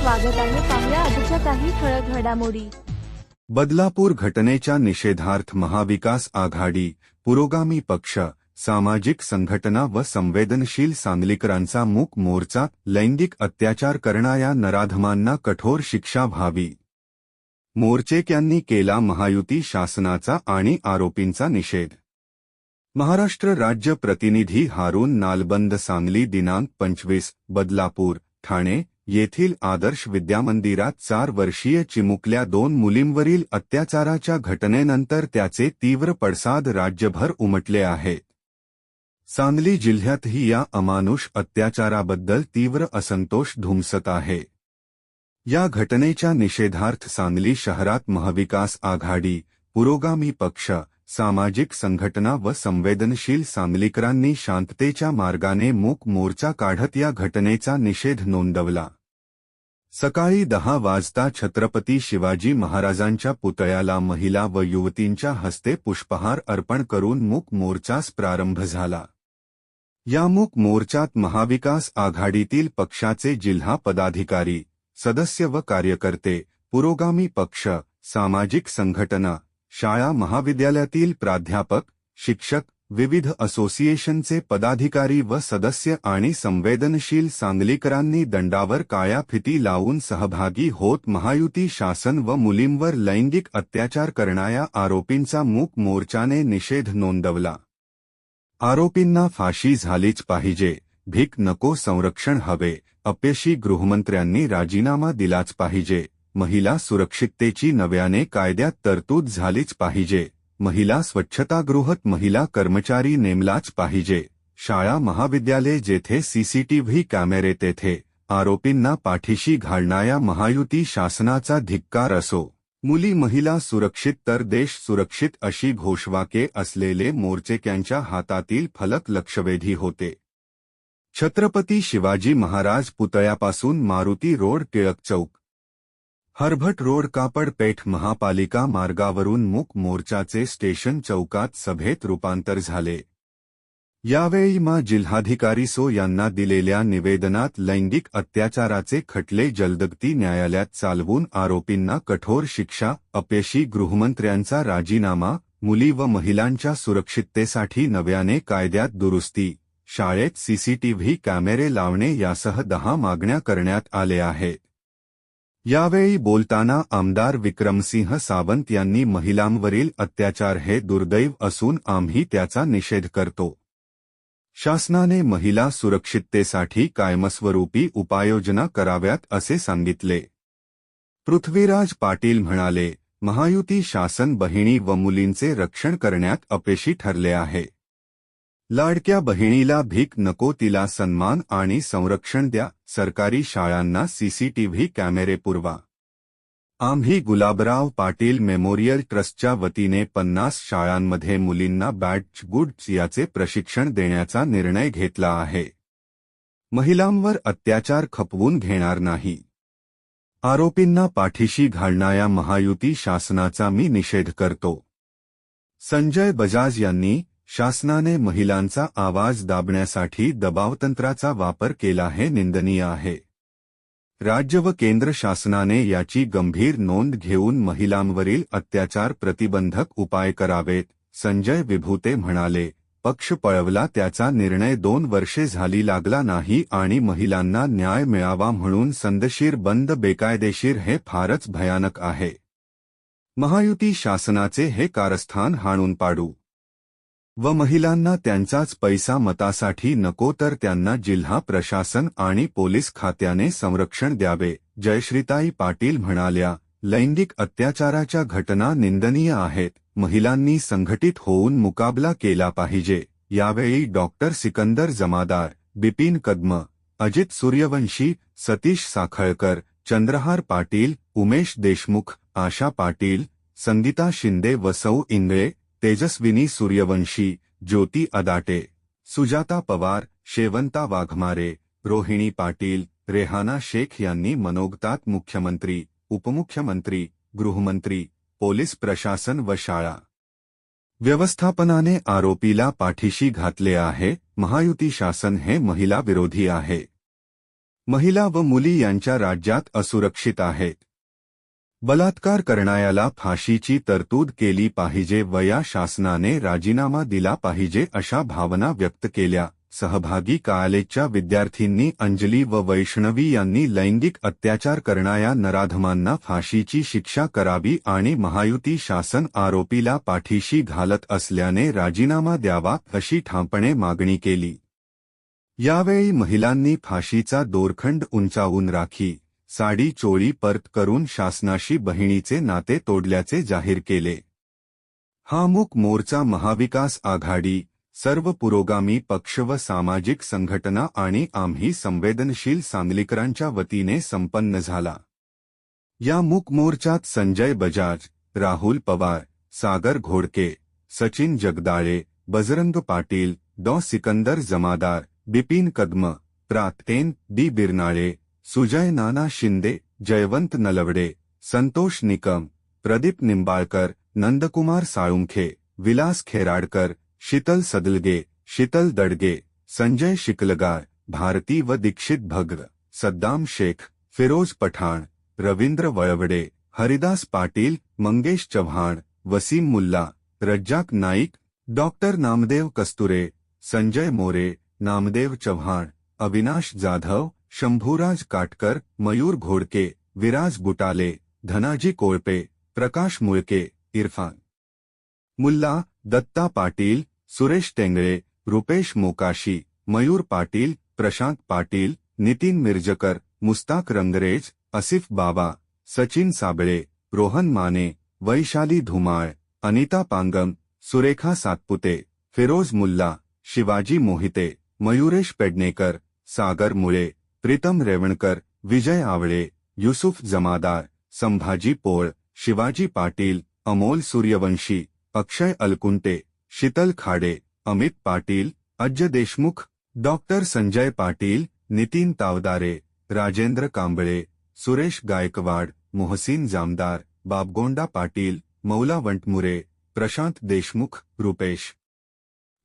स्वागत आहे. पाहुया आजच्या काही ठळक घडामोडी. बदलापूर घटनेच्या निषेधार्थ महाविकास आघाडी पुरोगामी पक्ष सामाजिक संघटना व संवेदनशील सांगलीकरांचा मूक मोर्चा लैंगिक अत्याचार करणाऱ्या नराधमांना कठोर शिक्षा व्हावी. मोर्चेक्यांनी केला महायुती शासनाचा आणि आरोपींचा निषेध. महाराष्ट्र राज्य प्रतिनिधी हारून नालबंद सांगली दिनांक पंचवीस बदलापूर ठाणे येथील आदर्श विद्यामंदिरात चार वर्षीय चिमुकल्या दोन मुलींवरील अत्याचाराच्या घटनेनंतर त्याचे तीव्र पडसाद राज्यभर उमटले आहेत सांगली जिल्ह्यातही या अमानुष अत्याचाराबद्दल तीव्र असंतोष धुमसत आहे. या घटनेच्या निषेधार्थ सांगली शहरात महाविकास आघाडी पुरोगामी पक्ष सामाजिक संघटना व संवेदनशील सांगलीकरांनी शांततेच्या मार्गाने मूक मोर्चा काढत या घटनेचा निषेध नोंदवला. सकाळी दहा वाजता छत्रपती शिवाजी महाराजांच्या पुतळ्याला महिला व युवतींच्या हस्ते पुष्पहार अर्पण करून मूक मोर्चास प्रारंभ झाला. या मूक मोर्चात महाविकास आघाडीतील पक्षाचे जिल्हा पदाधिकारी सदस्य व कार्यकर्ते पुरोगामी पक्ष सामाजिक संघटना शाळा महाविद्यालयातील प्राध्यापक शिक्षक विविध असोसिएशनचे पदाधिकारी व सदस्य आणि संवेदनशील सांगलीकरांनी दंडावर काळ्या फिती लावून सहभागी होत महायुती शासन व मुलींवर लैंगिक अत्याचार करणाऱ्या आरोपींचा मूक मोर्चाने निषेध नोंदवला. आरोपींना फाशी झालीच पाहिजे भीक नको संरक्षण हवे अपयशी गृहमंत्र्यांनी राजीनामा दिलाच पाहिजे महिला सुरक्षिततेची नव्याने कायद्यात तरतूद झालीच पाहिजे. महिला स्वच्छतागृहात महिला कर्मचारी नेमलाच पाहिजे. शाळा महाविद्यालय जेथे सीसीटीव्ही कॅमेरे तेथे आरोपींना पाठीशी घालणाऱ्या महायुती शासनाचा धिक्कार असो. मुली महिला सुरक्षित तर देश सुरक्षित अशी घोषवाके असलेले मोर्चेक्यांच्या हातातील फलक लक्षवेधी होते. छत्रपती शिवाजी महाराज पुतळ्यापासून मारुती रोड टिळक चौक. हरभट रोड कापडपेठ महापालिका मार्गावरून मूक मोर्चाचे स्टेशन चौकात सभेत रूपांतर झाले. यावेळी मा जिल्हाधिकारी सो यांना दिलेल्या निवेदनात लैंगिक अत्याचाराचे खटले जलदगती न्यायालयात चालवून आरोपींना कठोर शिक्षा अपयशी गृहमंत्र्यांचा राजीनामा मुली व महिलांच्या सुरक्षिततेसाठी नव्याने कायद्यात दुरुस्ती शाळेत सीसीटीव्ही कॅमेरे लावणे यासह दहा मागण्या करण्यात आल्या आहेत. यावेळी बोलताना आमदार विक्रमसिंह सावंत यांनी महिलांवरील अत्याचार हे दुर्दैव असून आम्ही त्याचा निषेध करतो. शासनाने महिला सुरक्षिततेसाठी कायमस्वरूपी उपाययोजना कराव्यात असे सांगितले. पृथ्वीराज पाटील म्हणाले महायुती शासन बहिणी व मुलींचे रक्षण करण्यात अपेशी ठरले आहे. लाडक्या बहिणीला भीक नको तिला सन्मान आणि संरक्षण द्या सरकारी शाळांना सीसीटीव्ही कॅमेरे पुरवा. आम्ही गुलाबराव पाटील मेमोरियल ट्रस्टच्या वतीने पन्नास शाळांमध्ये मुलींना बॅट गुड्स याचे प्रशिक्षण देण्याचा निर्णय घेतला आहे. महिलांवर अत्याचार खपवून घेणार नाही. आरोपींना पाठीशी घालणाऱ्या महायुती शासनाचा मी निषेध करतो. संजय बजाज यांनी शासनाने महिलांचा आवाज दाबण्यासाठी दबावतंत्राचा वापर केला हे निंदनीय आहे. राज्य व केंद्र शासनाने याची गंभीर नोंद घेऊन महिलांवरील अत्याचार प्रतिबंधक उपाय करावेत संजय विभूते म्हणाले. पक्ष पळवला त्याचा निर्णय दोन वर्षे झाली लागला नाही आणि महिलांना न्याय मिळावा म्हणून संदशीर बंद बेकायदेशीर हे फारच भयानक आहे. महायुती शासनाचे हे कारस्थान हाणून पाडू. व महिलांना त्यांचाच पैसा मतासाठी नको तर त्यांना जिल्हा प्रशासन आणि पोलीस खात्याने संरक्षण द्यावे. जयश्रीताई पाटील म्हणाल्या लैंगिक अत्याचाराच्या घटना निंदनीय आहेत. महिलांनी संघटित होऊन मुकाबला केला पाहिजे. यावेळी डॉक्टर सिकंदर जमादार बिपिन कदम अजित सूर्यवंशी सतीश साखळकर चंद्रहार पाटील उमेश देशमुख आशा पाटील संगीता शिंदे व सौ इंगळे तेजस्विनी सूर्यवंशी ज्योती अदाटे सुजाता पवार शेवंता वाघमारे रोहिणी पाटील रेहाना शेख यांनी मनोगतात मुख्यमंत्री उपमुख्यमंत्री गृहमंत्री पोलीस प्रशासन व शाळा व्यवस्थापनाने आरोपीला पाठीशी घातले आहे महायुती शासन हे महिला विरोधी आहे महिला व मुली यांच्या राज्यात असुरक्षित आहेत बलात्कार करणाऱ्याला फाशीची तरतूद केली पाहिजे व या शासनाने राजीनामा दिला पाहिजे अशा भावना व्यक्त केल्या. सहभागी कॉलेजच्या विद्यार्थींनी अंजली व वैष्णवी यांनी लैंगिक अत्याचार करणाऱ्या नराधमांना फाशीची शिक्षा करावी आणि महायुती शासन आरोपीला पाठीशी घालत असल्याने राजीनामा द्यावा अशी ठामपणे मागणी केली. यावेळी महिलांनी फाशीचा दोरखंड उंचावून राखी. साडी चोळी परत करून शासनाशी बहिणीचे नाते तोडल्याचे जाहीर केले. हा मूक मोर्चा महाविकास आघाडी सर्व पुरोगामी पक्ष व सामाजिक संघटना आणि आम्ही संवेदनशील सांगलीकरांच्या वतीने संपन्न झाला. या मूक मोर्चात संजय बजाज राहुल पवार सागर घोडके सचिन जगदाळे बजरंग पाटील डॉ सिकंदर जमादार बिपिन कदम प्रातेन डी बिरनाळे सुजय नाना शिंदे, जयवंत नलवडे, संतोष निकम, प्रदीप निंबाळकर, नंदकुमार साळुंखे, विलास खेराडकर, शीतल सदलगे, शीतल दडगे, संजय शिकलगार, भारती व दीक्षित भग्र सद्दाम शेख, फिरोज पठाण, रवींद्र वळवडे, हरिदास पाटील, मंगेश चव्हाण, वसीम मुल्ला, रज्जाक नाईक, डॉक्टर नामदेव कस्तुरे, संजय मोरे, नामदेव चव्हाण, अविनाश जाधव शंभूराज काटकर, मयूर घोडके, विराज बुटाले, धनाजी कोळपे, प्रकाश मुळके, इरफान. मुल्ला, दत्ता पाटील, सुरेश टेंगळे, रुपेश मोकाशी, मयूर पाटील, प्रशांत पाटील, नितीन मिर्जकर, मुस्ताक रंगरेज, असिफ बाबा, सचिन साबळे, रोहन माने, वैशाली धुमाळ, अनिता पांगम, सुरेखा सातपुते, फिरोज मुल्ला, शिवाजी मोहिते, मयूरेश पेडणेकर, सागर मुळे प्रीतम रेवणकर, विजय आवळे, युसुफ जमादार, संभाजी पोळ, शिवाजी पाटील, अमोल सूर्यवंशी, अक्षय अलकुंटे, शीतल खाडे, अमित पाटील, अज्ज देशमुख डॉक्टर संजय पाटील, नितीन तावदारे, राजेंद्र कांबळे, सुरेश गायकवाड, मोहसिन जामदार बाबगोंडा पाटील, मौला वंटमुरे, प्रशांत देशमुख, रुपेश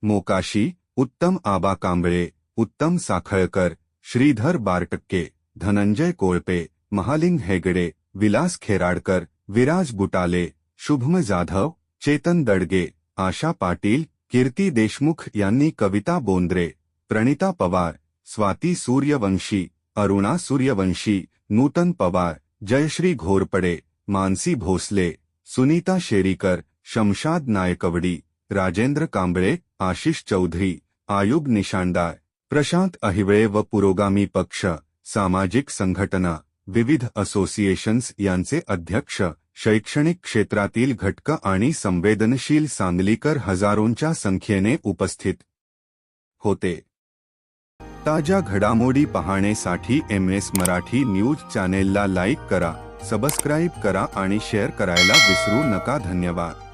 मोकाशी, उत्तम आबा कांबळे, उत्तम साखळकर श्रीधर बारटक्के धनंजय कोळपे, महालिंग हेगडे, विलास खेराडकर, विराज बुटाले, शुभम जाधव, चेतन दडगे, आशा पाटील, कीर्ती देशमुख यांनी कविता बोंद्रे, प्रणिता पवार, स्वाती सूर्यवंशी, अरुणा सूर्यवंशी, नूतन पवार, जयश्री घोरपडे, मानसी भोसले, सुनीता शेरीकर, शमशाद नायकवडी, राजेंद्र कांबळे, आशिष चौधरी आयुब निशांदार प्रशांत अहिवळे व पुरोगामी पक्ष सामाजिक संघटना विविध असोसिएशन्स यांचे अध्यक्ष शैक्षणिक क्षेत्रातील घटक आणि संवेदनशील सांगलीकर हजारोंच्या संख्येने उपस्थित होते. ताज्या घडामोडी पाहण्यासाठी एम एस मराठी न्यूज चॅनेलला लाईक करा सबस्क्राईब करा आणि शेअर करायला विसरू नका. धन्यवाद.